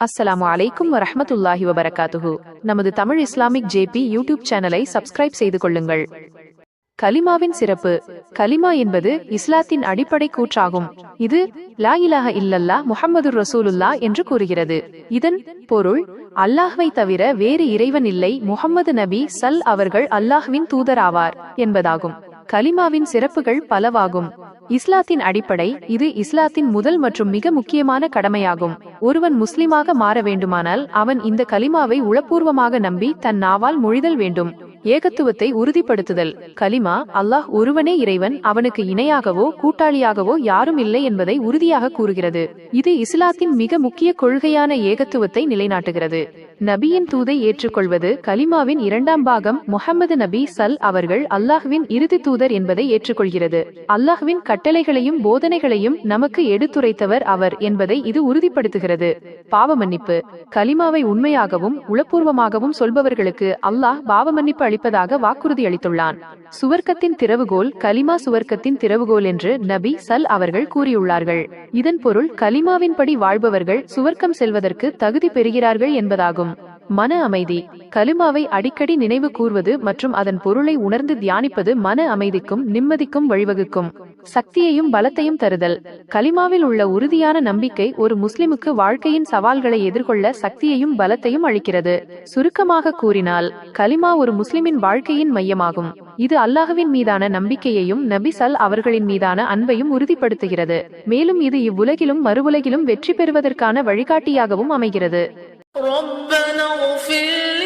அஸ்ஸலாமு அலைக்கும் வரஹ்மத்துல்லாஹி வபரகாத்துஹு. நமது தமிழ் இஸ்லாமிக் ஜேபி யூடியூப் சேனலை சப்ஸ்கிரைப் செய்து கொள்ளுங்கள். கலிமாவின் சிறப்பு. கலிமா என்பது இஸ்லாத்தின் அடிப்படை கூற்றாகும். இது லா இலாஹ இல்லல்லா முஹம்மது ரசூலுல்லா என்று கூறுகிறது. இதன் பொருள் அல்லாஹ்வை தவிர வேறு இறைவன் இல்லை முஹம்மது நபி சல் அவர்கள் அல்லாஹ்வின் தூதராவார் என்பதாகும். கலிமாவின் சிறப்புகள் பலவாகும். இஸ்லாத்தின் அடிப்படை இது இஸ்லாத்தின் முதல் மற்றும் மிக முக்கியமான கடமையாகும். ஒருவன் முஸ்லிமாக மாற வேண்டுமானால் அவன் இந்த கலிமாவை உளப்பூர்வமாக நம்பி தன் நாவால் மொழிதல் வேண்டும். ஏகத்துவத்தை உறுதிப்படுத்துதல். கலிமா அல்லாஹ் ஒருவனே இறைவன் அவனுக்கு இணையாகவோ கூட்டாளியாகவோ யாரும் இல்லை என்பதை உறுதியாக கூறுகிறது. இது இஸ்லாத்தின் மிக முக்கிய கொள்கையான ஏகத்துவத்தை நிலைநாட்டுகிறது. நபியின் தூதை ஏற்றுக்கொள்வது கலிமாவின் இரண்டாம் பாகம். முகமது நபி சல் அவர்கள் அல்லாஹ்வின் இறுதி தூதர் என்பதை ஏற்றுக்கொள்கிறது. அல்லாஹ்வின் கட்டளைகளையும் போதனைகளையும் நமக்கு எடுத்துரைத்தவர் அவர் என்பதை இது உறுதிப்படுத்துகிறது. பாவ மன்னிப்பு கலிமாவை உண்மையாகவும் உளப்பூர்வமாகவும் சொல்பவர்களுக்கு அல்லாஹ் பாவ மன்னிப்பு அளிப்பதாக வாக்குறுதி அளித்துள்ளான். சுவர்க்கத்தின் திறவுகோல் கலிமா சுவர்க்கத்தின் திறவுகோல் என்று நபி சல் அவர்கள் கூறியுள்ளார்கள். இதன் பொருள் கலிமாவின்படி வாழ்பவர்கள் சுவர்க்கம் செல்வதற்கு தகுதி பெறுகிறார்கள் என்பதாகும். மன அமைதி. கலிமாவை அடிக்கடி நினைவு கூர்வது மற்றும் அதன் பொருளை உணர்ந்து தியானிப்பது மன அமைதிக்கும் நிம்மதிக்கும் வழிவகுக்கும். சக்தியையும் பலத்தையும் தருதல். கலிமாவில் உள்ள உறுதியான நம்பிக்கை ஒரு முஸ்லிமுக்கு வாழ்க்கையின் சவால்களை எதிர்கொள்ள சக்தியையும் பலத்தையும் அளிக்கிறது. சுருக்கமாக கூறினால் கலிமா ஒரு முஸ்லிமின் வாழ்க்கையின் மையமாகும். இது அல்லாஹுவின் மீதான நம்பிக்கையையும் நபி சல் அவர்களின் மீதான அன்பையும் உறுதிப்படுத்துகிறது. மேலும் இது இவ்வுலகிலும் மறுவுலகிலும் வெற்றி பெறுவதற்கான வழிகாட்டியாகவும் அமைகிறது. ربنا اغفر